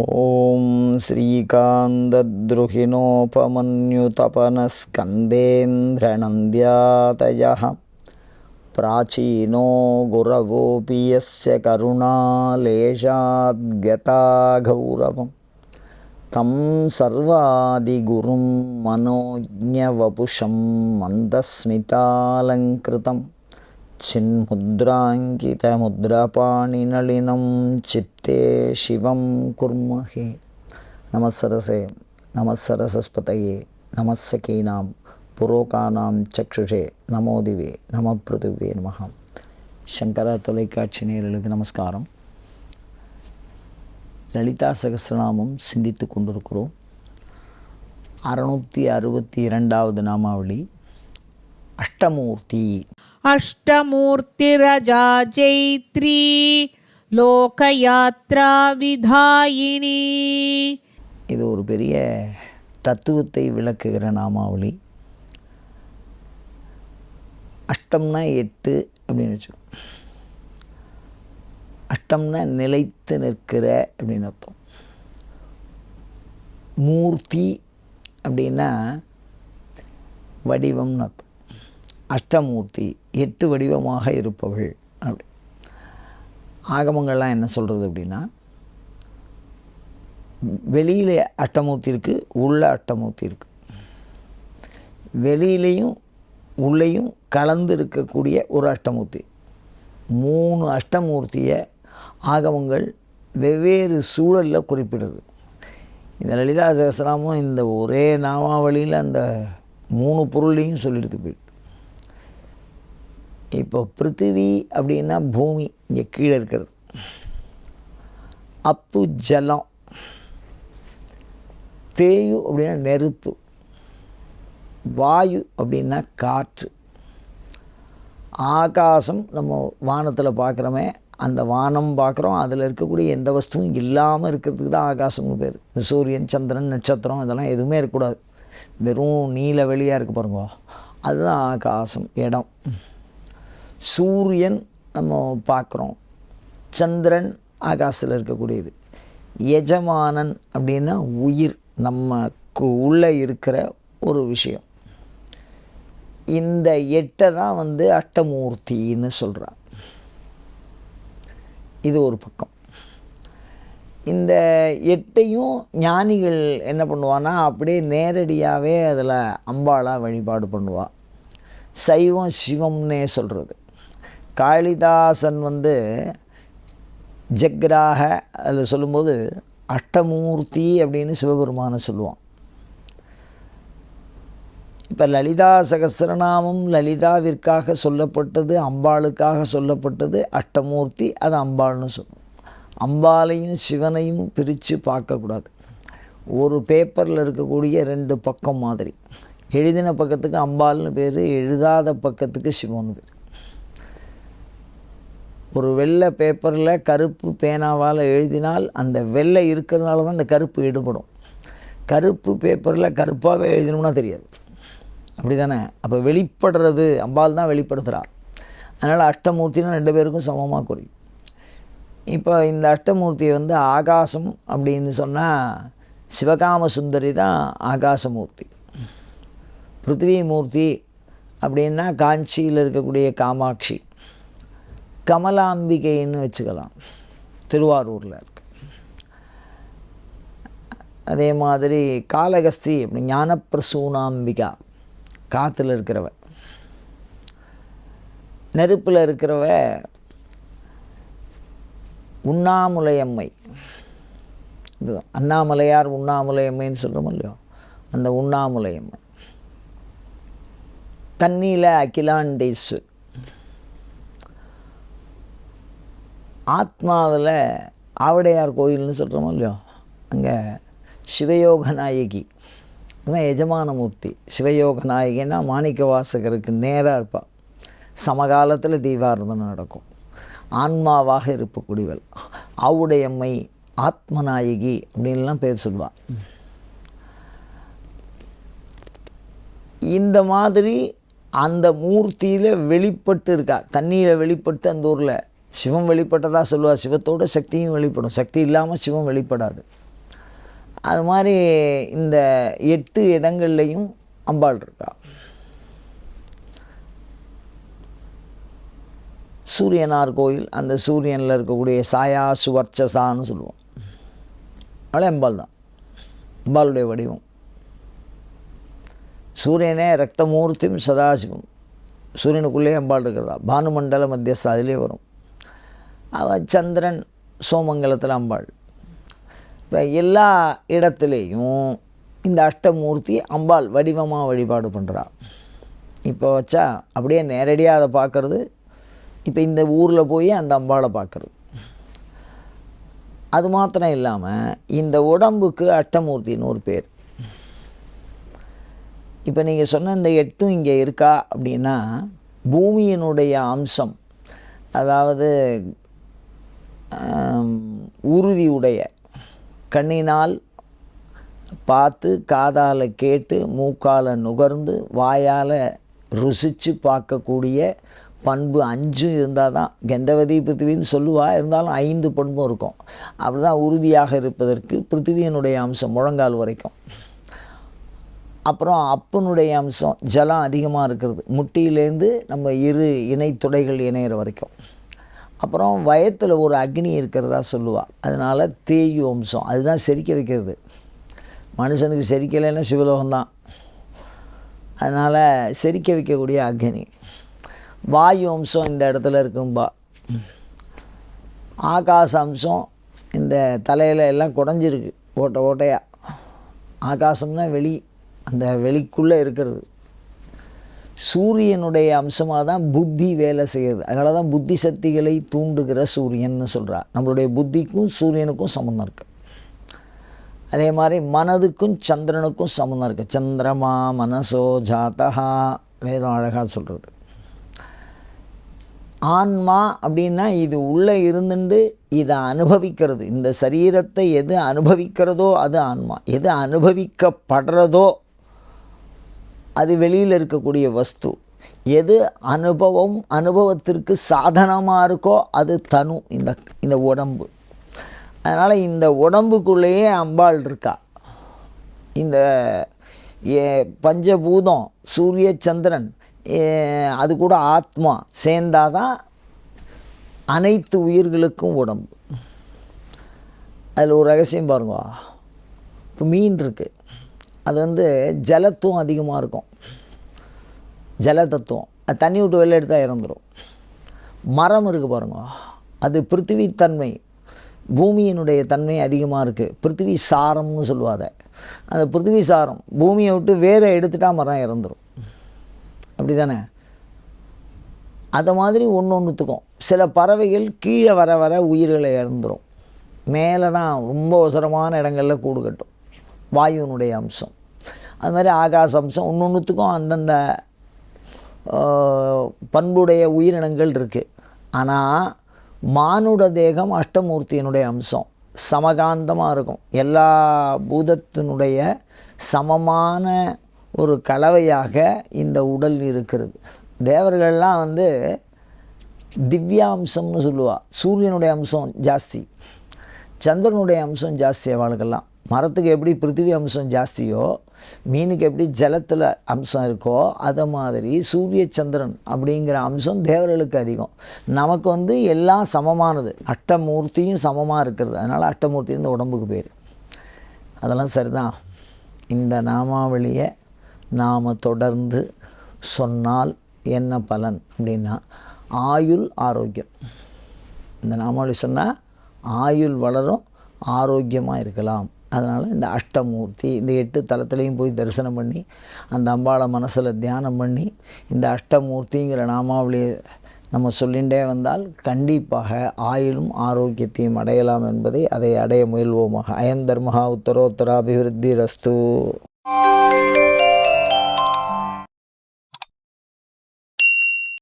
ॐ श्रीकान्तद्रुहिणोपमन्युतपनस्कन्देन्द्रनन्द्यातयः प्राचीनो गुरवोऽपि यस्य करुणालेशाद्गता गौरवं तं सर्वादिगुरुं मनोज्ञवपुषं मन्दस्मितालङ्कृतं चिन्मुद्राङ्कितमुद्रपाणिनलिनं चित्ते शिवं कुर्महे नमस्सरसे नमस्सरसस्पतये नमस्सकीनां புரோகானாம் சக்ஷுஷே நமோதிவே நம பிருதுவே நமஹ சங்கரா தொலைக்காட்சி நேரலுக்கு நமஸ்காரம் லலிதா சகசிரநாமம் சிந்தித்து கொண்டிருக்கிறோம் அறுநூற்றி அறுபத்தி இரண்டாவது நாமாவளி அஷ்டமூர்த்தி अष्टमूर्तिरजा चैत्री लोकयात्रा विधायिनी இது ஒரு பெரிய தத்துவத்தை விளக்குகிற நாமாவளி அஷ்டம்னா எட்டு அப்படின்னு வச்சுக்கோ அஷ்டம்னா நிலைத்து நிற்கிற அப்படின்னு அர்த்தம் மூர்த்தி அப்படின்னா வடிவம்னு அர்த்தம் அஷ்டமூர்த்தி எட்டு வடிவமாக இருப்பவள். அப்படி. ஆகமங்கள்லாம் என்ன சொல்கிறது அப்படின்னா வெளியில் அஷ்டமூர்த்தி இருக்குது உள்ள அஷ்டமூர்த்தி இருக்குது வெளியிலையும் உள்ளேயும் கலந்து இருக்கக்கூடிய ஒரு அஷ்டமூர்த்தி. மூணு அஷ்டமூர்த்தியை ஆகமங்கள் வெவ்வேறு சூழலில் குறிப்பிடுது. இந்த லலிதா சகசராமும் இந்த ஒரே நாமாவளியில் அந்த மூணு பொருளையும் சொல்லிட்டு போயிடு இப்போ பிருத்திவி அப்படின்னா பூமி இங்கே கீழே இருக்கிறது. அப்பு ஜலம். தேயு அப்படின்னா நெருப்பு. வாயு அப்படின்னா காற்று. ஆகாசம் நம்ம வானத்தில் பார்க்குறோமே அந்த வானம் பார்க்குறோம் அதில் இருக்கக்கூடிய எந்த வஸ்துவும் இல்லாமல் இருக்கிறதுக்கு தான் ஆகாசம்னு பேர். இந்த சூரியன் சந்திரன் நட்சத்திரம் இதெல்லாம் எதுவுமே இருக்கக்கூடாது. வெறும் நீல வெளியாக இருக்க பாருங்க. அதுதான் ஆகாசம் இடம். சூரியன் நம்ம பார்க்குறோம். சந்திரன் ஆகாசத்தில் இருக்கக்கூடியது. எஜமானன் அப்படின்னா உயிர் நமக்கு உள்ளே இருக்கிற ஒரு விஷயம். இந்த எட்டை தான் வந்து அட்டமூர்த்தின்னு சொல்கிறா இது ஒரு பக்கம். இந்த எட்டையும் ஞானிகள் என்ன பண்ணுவான்னா அப்படியே நேரடியாகவே அதில் அம்பாளாக வழிபாடு பண்ணுவாள் சைவம் சிவம்னே சொல்கிறது காளிதாசன் வந்து ஜக்ராக அதில் சொல்லும்போது அஷ்டமூர்த்தி அப்படின்னு சிவபெருமானை சொல்லுவான். இப்போ லலிதா சகசிரநாமம் லலிதாவிற்காக சொல்லப்பட்டது அம்பாளுக்காக சொல்லப்பட்டது அஷ்டமூர்த்தி அது அம்பாள்னு சொல்லுவோம். அம்பாளையும் சிவனையும் பிரித்து பார்க்கக்கூடாது. ஒரு பேப்பரில் இருக்கக்கூடிய ரெண்டு பக்கம் மாதிரி. எழுதின பக்கத்துக்கு அம்பாள்னு பேர் எழுதாத பக்கத்துக்கு சிவன் பேர். ஒரு வெள்ளை பேப்பரில் கருப்பு பேனாவால் எழுதினால் அந்த வெள்ளை இருக்கிறதுனால தான் அந்த கருப்பு ஈடுபடும் கருப்பு பேப்பரில் கருப்பாகவே எழுதணும்னா தெரியாது. அப்படி தானே அப்போ வெளிப்படுறது அம்பாள் தான் வெளிப்படுத்துகிறா அதனால் அஷ்டமூர்த்தினா ரெண்டு பேருக்கும் சமமாக குறையும் இப்போ இந்த அஷ்டமூர்த்தியை வந்து ஆகாசம் அப்படின்னு சொன்னால் சிவகாம சுந்தரி தான் ஆகாசமூர்த்தி. பிருத்திவி மூர்த்தி அப்படின்னா காஞ்சியில் இருக்கக்கூடிய காமாட்சி. கமலாம்பிகைன்னு வச்சுக்கலாம். திருவாரூரில் இருக்கு. அதே மாதிரி காலகஸ்தி அப்படி ஞானப்பிரசூனாம்பிகா காற்றுல இருக்கிறவ. நெருப்பில் இருக்கிறவ உண்ணாமுலையம்மை. இதுதான். அண்ணாமலையார் உண்ணாமுலையம்மைன்னு சொல்கிறோம் இல்லையோ? அந்த உண்ணாமுலையம்மை. தண்ணியில் அகிலாண்டேஸ்வர். ஆத்மாவில் ஆவடையார் கோயில்னு சொல்கிறோமோ இல்லையோ? அங்கே சிவயோக நாயகி இவன் எஜமானமூர்த்தி. சிவயோக நாயகின்னா மாணிக்க வாசகருக்கு நேராக இருப்பாள் சமகாலத்தில் தீபாரதனை நடக்கும். ஆன்மாவாக இருப்பக்கூடியவள் ஆவுடையம்மை ஆத்மநாயகி அப்படின்லாம் பேர் சொல்லுவாள் இந்த மாதிரி அந்த மூர்த்தியில் வெளிப்பட்டு இருக்கா. தண்ணியில் வெளிப்பட்டு அந்த ஊரில் சிவம் வெளிப்பட்டதாக சொல்லுவாள் சிவத்தோட சக்தியும் வெளிப்படும். சக்தி இல்லாமல் சிவம் வெளிப்படாது. அது மாதிரி இந்த எட்டு இடங்கள்லையும் அம்பாள் இருக்கா. சூரியனார் கோயில் அந்த சூரியனில் இருக்கக்கூடிய சாயா சுவர்ச்சசான்னு சொல்லுவோம். அவளே அம்பாள் தான். அம்பாளுடைய வடிவம். சூரியனே ரத்தமூர்த்தியும் சதாசிவம். சூரியனுக்குள்ளே அம்பாள் இருக்கிறதா. பானுமண்டல மத்தியஸ்தா அதிலே வரும். அவள் சந்திரன் சோமங்கலத்தில் அம்பாள். இப்போ எல்லா இடத்துலேயும் இந்த அஷ்டமூர்த்தி அம்பாள் வடிவமாக வழிபாடு பண்ணுறா இப்போ வச்சா அப்படியே நேரடியாக அதை பார்க்குறது இப்போ இந்த ஊரில் போய் அந்த அம்பாளை பார்க்குறது அது மாத்திரம் இல்லாமல் இந்த உடம்புக்கு அஷ்டமூர்த்தின்னு ஒரு பேர். இப்போ நீங்கள் சொன்ன இந்த எட்டும் இங்கே இருக்கா அப்படின்னா பூமியினுடைய அம்சம் அதாவது உறுதியுடைய கண்ணினால் பார்த்து காதால் கேட்டு மூக்கால் நுகர்ந்து வாயால் ருசித்து பார்க்கக்கூடிய பண்பு அஞ்சும் இருந்தால் தான் கந்தவதி பிருத்திவின்னு சொல்லுவா. இருந்தாலும் ஐந்து பண்பும் இருக்கும். அப்படி தான் உறுதியாக இருப்பதற்கு பிருத்திவியனுடைய அம்சம் முழங்கால் வரைக்கும். அப்புறம் அப்பனுடைய அம்சம் ஜலம் அதிகமாக இருக்கிறது. முட்டியிலேருந்து நம்ம இரு இணைத்துடைகள் இணையிற வரைக்கும். அப்புறம் வயத்தில் ஒரு அக்னி இருக்கிறதா சொல்லுவாள் அதனால் தேயு வம்சம் அதுதான் செரிக்க வைக்கிறது. மனுஷனுக்கு செரிக்கலைன்னா சிவலோகம்தான். அதனால் செரிக்க வைக்கக்கூடிய அக்னி. வாயு அம்சம் இந்த இடத்துல இருக்கும்பா. ஆகாச அம்சம் இந்த தலையில் எல்லாம் குடஞ்சிருக்கு. ஓட்டை ஓட்டையாக ஆகாசம்னா வெளி. அந்த வெளிக்குள்ளே இருக்கிறது. சூரியனுடைய அம்சமாக தான் புத்தி வேலை செய்கிறது அதனால தான் புத்தி சக்திகளை தூண்டுகிற சூரியன்னு சொல்கிறா நம்மளுடைய புத்திக்கும் சூரியனுக்கும் சம்மந்தம் இருக்குது அதே மாதிரி மனதுக்கும் சந்திரனுக்கும் சம்மந்தம் இருக்குது சந்திரமா மனசோ ஜாதகா வேதம் அழகாக சொல்கிறது ஆன்மா அப்படின்னா இது உள்ளே இருந்துட்டு இதை அனுபவிக்கிறது. இந்த சரீரத்தை எது அனுபவிக்கிறதோ அது ஆன்மா. எது அனுபவிக்கப்படுறதோ அது வெளியில் இருக்கக்கூடிய வஸ்து. எது அனுபவம் அனுபவத்திற்கு சாதனமாக இருக்கோ அது தனு இந்த இந்த உடம்பு. அதனால் இந்த உடம்புக்குள்ளேயே அம்பாள் இருக்கா. இந்த ஏ பஞ்சபூதம் சூரிய சந்திரன் அது கூட ஆத்மா சேர்ந்தாதான் அனைத்து உயிர்களுக்கும் உடம்பு. அதில் ஒரு ரகசியம் பாருங்க. இப்போ மீன் இருக்குது அது வந்து ஜலத்துவம் அதிகமாக இருக்கும். ஜல தத்துவம் அது தண்ணி விட்டு வெளில எடுத்தால் இறந்துடும் மரம் இருக்குது பாருங்க. அது பிருத்திவி தன்மை. பூமியினுடைய தன்மை அதிகமாக இருக்குது பிருத்திவி சாரம்னு சொல்லுவாத அந்த பிருத்திவி சாரம் பூமியை விட்டு வேற எடுத்துட்டால் மரம் இறந்துடும் அப்படி தானே அதை மாதிரி ஒன்று ஒன்றுத்துக்கும் சில பறவைகள் கீழே வர வர உயிர்களை இறந்துடும் மேலே தான் ரொம்ப அவசரமான இடங்களில் கூடு கட்டும். வாயுனுடைய அம்சம். அது மாதிரி ஆகாச அம்சம் ஒன்று ஒன்றுத்துக்கும் அந்தந்த பண்புடைய உயிரினங்கள் இருக்குது ஆனால் மானுட தேகம் அஷ்டமூர்த்தியினுடைய அம்சம். சமகாந்தமாக இருக்கும். எல்லா பூதத்தினுடைய சமமான ஒரு கலவையாக இந்த உடல் இருக்கிறது. தேவர்கள்லாம் வந்து திவ்யாம்சம்னு சொல்லுவாள் சூரியனுடைய அம்சம் ஜாஸ்தி. சந்திரனுடைய அம்சம் ஜாஸ்தி அவளுக்கெல்லாம். மரத்துக்கு எப்படி பிருத்திவி அம்சம் ஜாஸ்தியோ மீனுக்கு எப்படி ஜலத்தில் அம்சம் இருக்கோ அதை மாதிரி சூரிய சந்திரன் அப்படிங்கிற அம்சம் தேவர்களுக்கு அதிகம். நமக்கு வந்து எல்லாம் சமமானது. அட்டமூர்த்தியும் சமமாக இருக்கிறது. அதனால் அட்டமூர்த்தி இந்த உடம்புக்கு பேர். அதெல்லாம் சரிதான். இந்த நாமாவளியை நாம் தொடர்ந்து சொன்னால் என்ன பலன் அப்படின்னா ஆயுள் ஆரோக்கியம். இந்த நாமாவளி சொன்னால் ஆயுள் வளரும் ஆரோக்கியமாக இருக்கலாம். அதனால் இந்த அஷ்டமூர்த்தி இந்த எட்டு தலத்துலேயும் போய் தரிசனம் பண்ணி அந்த அம்பாளை மனசில் தியானம் பண்ணி இந்த அஷ்டமூர்த்திங்கிற நாமாவளியை நம்ம சொல்லிகிட்டே வந்தால் கண்டிப்பாக ஆயுளும் ஆரோக்கியத்தையும் அடையலாம் என்பதை அதை அடைய முயல்வோமாக. அயன் தர்மஹா உத்தரோத்தராபிவிருத்தி ரஸ்து